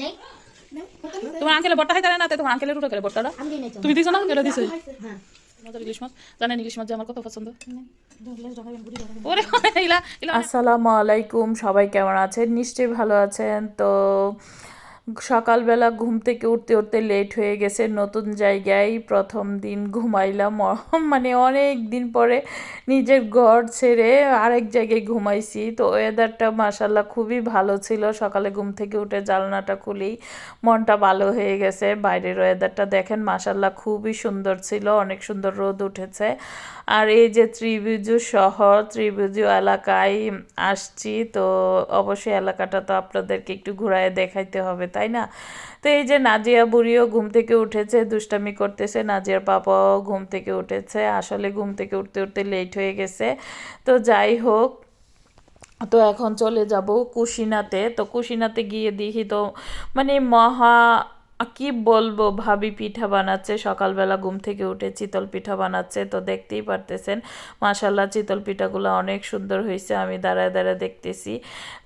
নেই। তোমার আঙ্কেলের বট্টা খাইতে না? তাই তোমার আঙ্কেলের উঠে গেলে বট্টাটা তুমি দিছো না কেটে দিছো। হ্যাঁ। মজার ইলিশ মাছ জানেন ইলিশ মাছ যে আমার কত পছন্দ। ওরে ওরে, ইলা ইলা আসসালামু আলাইকুম। সবাই কেমন আছেন? নিশ্চয়ই ভালো আছেন। তো সকালবেলা ঘুম থেকে উঠতে উঠতে লেট হয়ে গেছে। নতুন জায়গায় প্রথম দিন ঘুমাইলাম। মানে অনেক দিন পরে নিজের ঘর ছেড়ে আরেক জায়গায় ঘুমাইছি। তো ওয়েদারটা মাসাল্লাহ খুবই ভালো ছিল। সকালে ঘুম থেকে উঠে জানলাটা খুলেই মনটা ভালো হয়ে গেছে। বাইরের ওয়েদারটা দেখেন মাসাল্লাহ খুবই সুন্দর ছিল। অনেক সুন্দর রোদ উঠেছে। আর এই যে ত্রিভুজু শহর, ত্রিভুজু এলাকায় আসছি, তো অবশ্যই এলাকাটা তো আপনাদেরকে একটু ঘুরায় দেখাইতে হবে। তাই না? তো এই যে নাজিয়া বুড়িও ঘুম থেকে উঠেছে, দুষ্টামি করতেছে, নাজিয়ার পাপাও ঘুম থেকে উঠেছে, আসলে ঘুম থেকে উঠতে উঠতে লেট হয়ে গেছে। তো যাই হোক, তো এখন চলে যাব কুশিনাতে। তো কুশিনাতে গিয়ে দেখি তো মানে মহা কি বলব? ভাবি পিঠা বানাচ্ছে, সকালবেলা ঘুম থেকে উঠে চিতল পিঠা বানাচ্ছে, তো দেখতেই পারতেছেন। মাশাল্লাহ চিতল পিঠাগুলো অনেক সুন্দর হয়েছে, আমি দাঁড়ায় দাঁড়ায় দেখতেছি।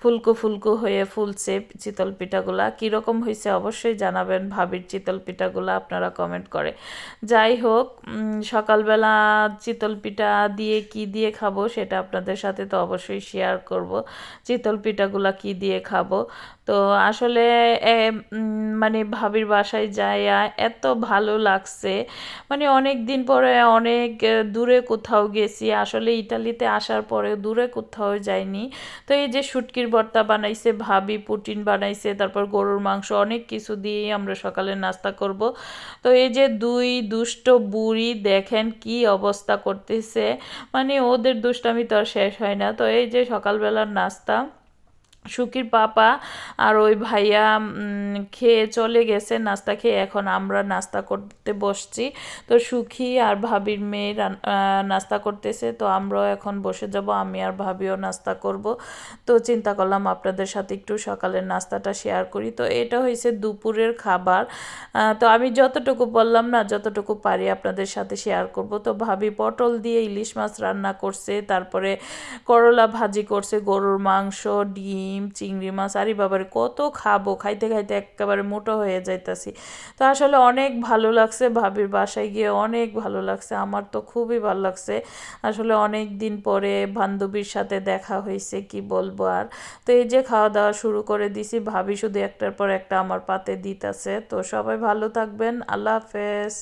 ফুলকো ফুলকো হয়ে ফুলছে চিতল পিঠাগুলা। কীরকম হয়েছে অবশ্যই জানাবেন ভাবির চিতল পিঠাগুলো, আপনারা কমেন্ট করে। যাই হোক সকালবেলা চিতল পিঠা দিয়ে কি দিয়ে খাব সেটা আপনাদের সাথে তো অবশ্যই শেয়ার করব। চিতল পিঠাগুলা কি দিয়ে খাব? তো আসলে মানে ভাবির বাসায় যাই এত ভালো লাগছে। মানে অনেক দিন পরে অনেক দূরে কোথাও গেছি, আসলে ইতালিতে আসার পরে দূরে কোথাও যাইনি। তো এই যে শুটকির ভর্তা বানাইছে, ভাবি পুটিন বানাইছে, তারপর গরুর মাংস, অনেক কিছু দিয়েই আমরা সকালে নাস্তা করব। তো এই যে দুই দুষ্ট বুড়ি, দেখেন কি অবস্থা করতেছে। মানে ওদের দুষ্টামি তো আর শেষ হয় না। তো এই যে সকালবেলার নাস্তা সুকির পাপা আর ওই ভাইয়া খেয়ে চলে গেছে নাস্তা খেয়ে। এখন আমরা নাস্তা করতে বসছি। তো সুখী আর ভাবির মেয়ে নাস্তা করতেছে। তো আমরাও এখন বসে যাব, আমি আর ভাবিও নাস্তা করব। তো চিন্তা করলাম আপনাদের সাথে একটু সকালের নাস্তাটা শেয়ার করি। তো এটা হয়েছে দুপুরের খাবার। তো আমি যতটুকু বললাম না, যতটুকু পারি আপনাদের সাথে শেয়ার করব। তো ভাবি পটল দিয়ে ইলিশ মাছ রান্না করছে, তারপরে করলা ভাজি করছে, গরুর মাংস ডিম, চিংড়ি মাছ আরে বাবারে কত খাব, খাইতে খাইতে একেবারে মোটো হয়ে যাইতাছি। তো আসলে অনেক ভালো লাগছে ভাবির বাসায় গিয়ে, অনেক ভালো লাগছে, আমার তো খুবই ভালো লাগছে। আসলে অনেক দিন পরে বান্ধবীর সাথে দেখা হয়েছে, কি বলব আর। তো এই যে খাওয়া দাওয়া শুরু করে দিছি, ভাবি শুধু একটার পর একটা আমার পাতে দিতেছে। তো সবাই ভালো থাকবেন, আল্লাহ হাফেজ।